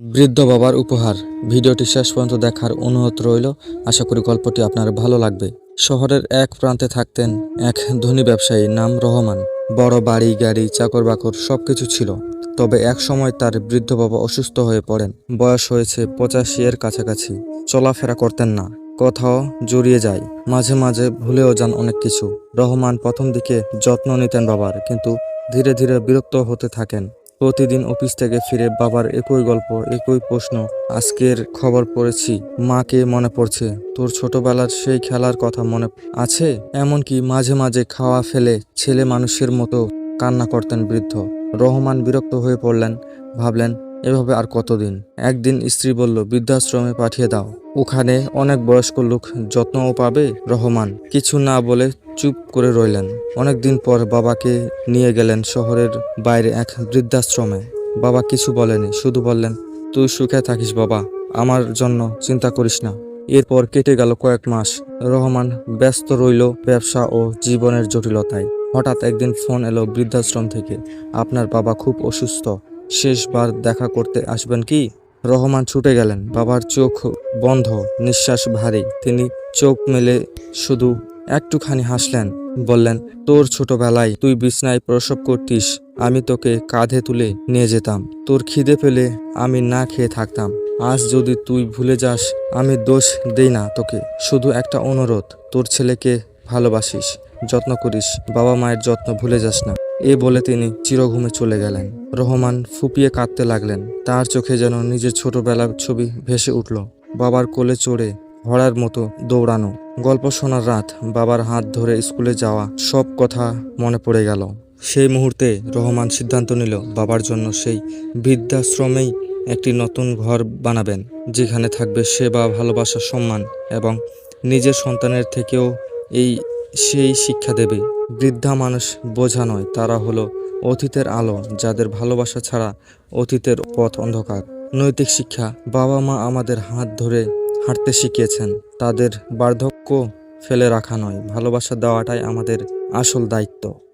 বৃদ্ধ বাবার উপহার। ভিডিওটি শেষ পর্যন্ত দেখার অনুরোধ রইল। আশা করি গল্পটি আপনার ভালো লাগবে। শহরের এক প্রান্তে থাকতেন এক ধনী ব্যবসায়ী, নাম রহমান। বড় বাড়ি, গাড়ি, চাকর বাকর সবকিছু ছিল। তবে এক সময় তার বৃদ্ধ বাবা অসুস্থ হয়ে পড়েন। বয়স হয়েছে পঁচাশি এর কাছাকাছি। চলাফেরা করতেন না। কোথাও জড়িয়ে যায়। মাঝে মাঝে ভুলেও যান অনেক কিছু। রহমান প্রথম দিকে যত্ন নিতেন বাবার, কিন্তু ধীরে ধীরে বিরক্ত হতে থাকেন। প্রতিদিন অফিস থেকে ফিরে বাবার একই গল্প, একই প্রশ্ন, আজকের খবর পড়েছি, মাকে মনে পড়ছে, তোর ছোটবেলার সেই খেলার কথা মনে আছে? এমনকি মাঝে মাঝে খাওয়া ফেলে ছেলে মানুষের মতো কান্না করতেন বৃদ্ধ। রহমান বিরক্ত হয়ে পড়লেন, ভাবলেন এভাবে আর কতদিন? একদিন স্ত্রী বলল, বৃদ্ধাশ্রমে পাঠিয়ে দাও। ওখানে অনেক বয়স্ক লোক যত্নও পাবে, রহমান। কিছু না বলে চুপ করে রইলেন। অনেকদিন পর বাবাকে নিয়ে গেলেন শহরের বাইরে এক বৃদ্ধাশ্রমে। বাবা কিছু বলেনি, শুধু বললেন, তুই সুখে থাকিস বাবা, আমার জন্য চিন্তা করিস না। এরপর কেটে গেল কয়েক মাস। রহমান ব্যস্ত রইল ব্যবসা ও জীবনের জটিলতায়। হঠাৎ একদিন ফোন এলো বৃদ্ধাশ্রম থেকে। আপনার বাবা খুব অসুস্থ। শেষবার দেখা করতে আসবেন কি? রহমান ছুটে গেলেন। বাবার চোখ বন্ধ, নিঃশ্বাস ভারী। তিনি চোখ মেলে শুধু একটুখানি হাসলেন। বললেন, তোর ছোটবেলায় তুই বিছনায় প্রসব করতিস, আমি তোকে কাঁধে তুলে নিয়ে যেতাম। তোর খিদে পেলে আমি না খেয়ে থাকতাম। আজ যদি তুই ভুলে যাস, আমি দোষ দেই না তোকে। শুধু একটা অনুরোধ, তোর ছেলেকে ভালোবাসিস, যত্ন করিস। বাবা মায়ের যত্ন ভুলে যাস না। এ বলে তিনি চিরঘুমে চলে গেলেন। রহমান ফুপিয়ে কাঁদতে লাগলেন। তার চোখে যেন নিজের ছোটবেলার ছবি ভেসে উঠল। বাবার কোলে চড়ে হড়ার মতো দৌড়ানো। গল্প শোনার রাত বাবার হাত ধরে স্কুলে যাওয়া সব কথা মনে পড়ে গেল। সেই মুহূর্তে রহমান সিদ্ধান্ত নিল বাবার জন্য সেই বৃদ্ধাশ্রমেই একটি নতুন ঘর বানাবেন, যেখানে থাকবে সেবা, ভালোবাসা, সম্মান এবং নিজের সন্তানের থেকেও এই সেই শিক্ষা দেবে। বৃদ্ধা মানুষ বোঝা নয়, তারা হলো অতীতের আলো, যাদের ভালোবাসা ছাড়া অতীতের পথ অন্ধকার। নৈতিক শিক্ষা বাবা মা আমাদের হাত ধরে হাঁটতে শিখিয়েছেন, তাদের বার্ধক্য ফেলে রাখা নয়। ভালোবাসা দেওয়াটাই আমাদের আসল দায়িত্ব।